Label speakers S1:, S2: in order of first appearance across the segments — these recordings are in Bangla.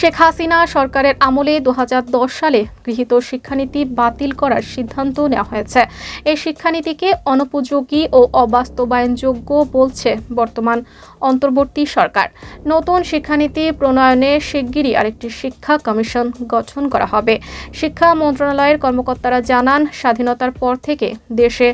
S1: শেখ হাসিনা সরকারের আমলে দু হাজার দশ সালে গৃহীত শিক্ষানীতি বাতিল করার সিদ্ধান্ত নেওয়া হয়েছে। এই শিক্ষানীতিকে অনুপযোগী ও অবাস্তবায়নযোগ্য বলছে বর্তমান অন্তর্বর্তী সরকার। নতুন শিক্ষানীতি প্রণয়নে শিগগিরই আরেকটি শিক্ষা কমিশন গঠন করা হবে। শিক্ষা মন্ত্রণালয়ের কর্মকর্তারা জানান, স্বাধীনতার পর থেকে দেশে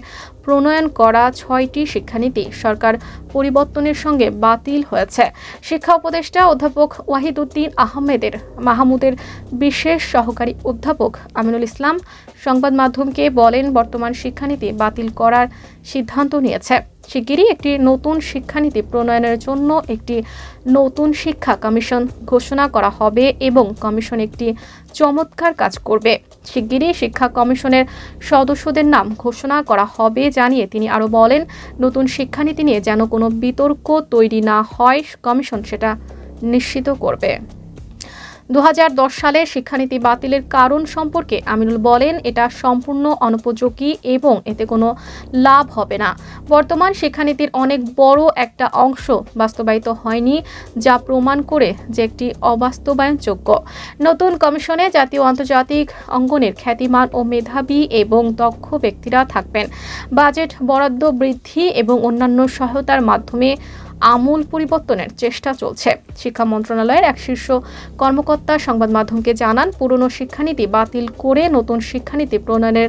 S1: প্রণয়ন করা ছয়টি শিক্ষানীতি সরকার পরিবর্তনের সঙ্গে বাতিল হয়েছে। শিক্ষা উপদেষ্টা অধ্যাপক ওয়াহিদুদ্দিন আহমেদের, মাহমুদের বিশেষ সহকারী অধ্যাপক আমিনুল ইসলাম সংবাদ মাধ্যমকে বলেন, বর্তমান শিক্ষানীতি বাতিল করার সিদ্ধান্ত নিয়েছে। শিগগিরই একটি নতুন শিক্ষানীতি প্রণয়নের জন্য একটি নতুন শিক্ষা কমিশন ঘোষণা করা হবে এবং কমিশন একটি চমৎকার কাজ করবে। শিগগিরই শিক্ষা কমিশনের সদস্যদের নাম ঘোষণা করা হবে জানিয়ে তিনি আরও বলেন, নতুন শিক্ষানীতি নিয়ে যেন কোনো বিতর্ক তৈরি না হয়, কমিশন সেটা নিশ্চিত করবে। দু হাজার দশ সালে শিক্ষানীতি বাতিলের কারণ সম্পর্কে আমিনুল বলেন, এটা সম্পূর্ণ অনুপযোগী এবং এতে কোনো লাভ হবে না। বর্তমান শিক্ষানীতির অনেক বড় একটা অংশ বাস্তবায়িত হয়নি, যা প্রমাণ করে যে একটি অবাস্তবায়নযোগ্য। নতুন কমিশনে জাতীয় আন্তর্জাতিক অঙ্গনের খ্যাতিমান ও মেধাবী এবং দক্ষ ব্যক্তিরা থাকবেন। বাজেট বরাদ্দ বৃদ্ধি এবং অন্যান্য সহায়তার মাধ্যমে আমূল পরিবর্তনের চেষ্টা চলছে। শিক্ষা মন্ত্রণালয়ের এক শীর্ষ কর্মকর্তা সংবাদ মাধ্যমকে জানান, পুরনো শিক্ষানীতি বাতিল করে নতুন শিক্ষানীতি প্রণয়নের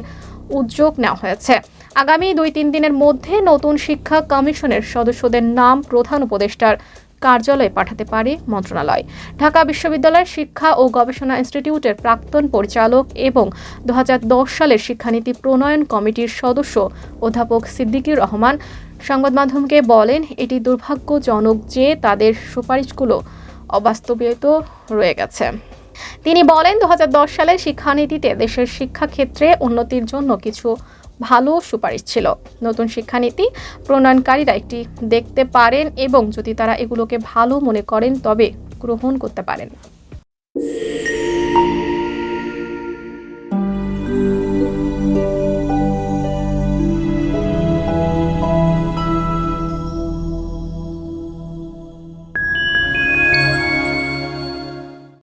S1: উদ্যোগ নেওয়া হয়েছে। আগামী দুই তিন দিনের মধ্যে নতুন শিক্ষা কমিশনের সদস্যদের নাম প্রধান উপদেষ্টার কার্যালয়ে পাঠাতে পারে মন্ত্রণালয়। ঢাকা বিশ্ববিদ্যালয়ের শিক্ষা ও গবেষণা ইনস্টিটিউটের প্রাক্তন পরিচালক এবং দু হাজার দশ সালের শিক্ষানীতি প্রণয়ন কমিটির সদস্য অধ্যাপক সিদ্দিকুর রহমান সংবাদ মাধ্যমকে বলেন, এটি দুর্ভাগ্যজনক যে তাদের সুপারিশগুলো অবাস্তবিত রয়ে গেছে। তিনি বলেন দু সালের শিক্ষানীতিতে দেশের শিক্ষাক্ষেত্রে উন্নতির জন্য কিছু ভালো সুপারিশ ছিল। নতুন শিক্ষানীতি প্রণয়নকারীরা একটি দেখতে পারেন এবং যদি তারা এগুলোকে ভালো মনে করেন, তবে গ্রহণ করতে পারেন।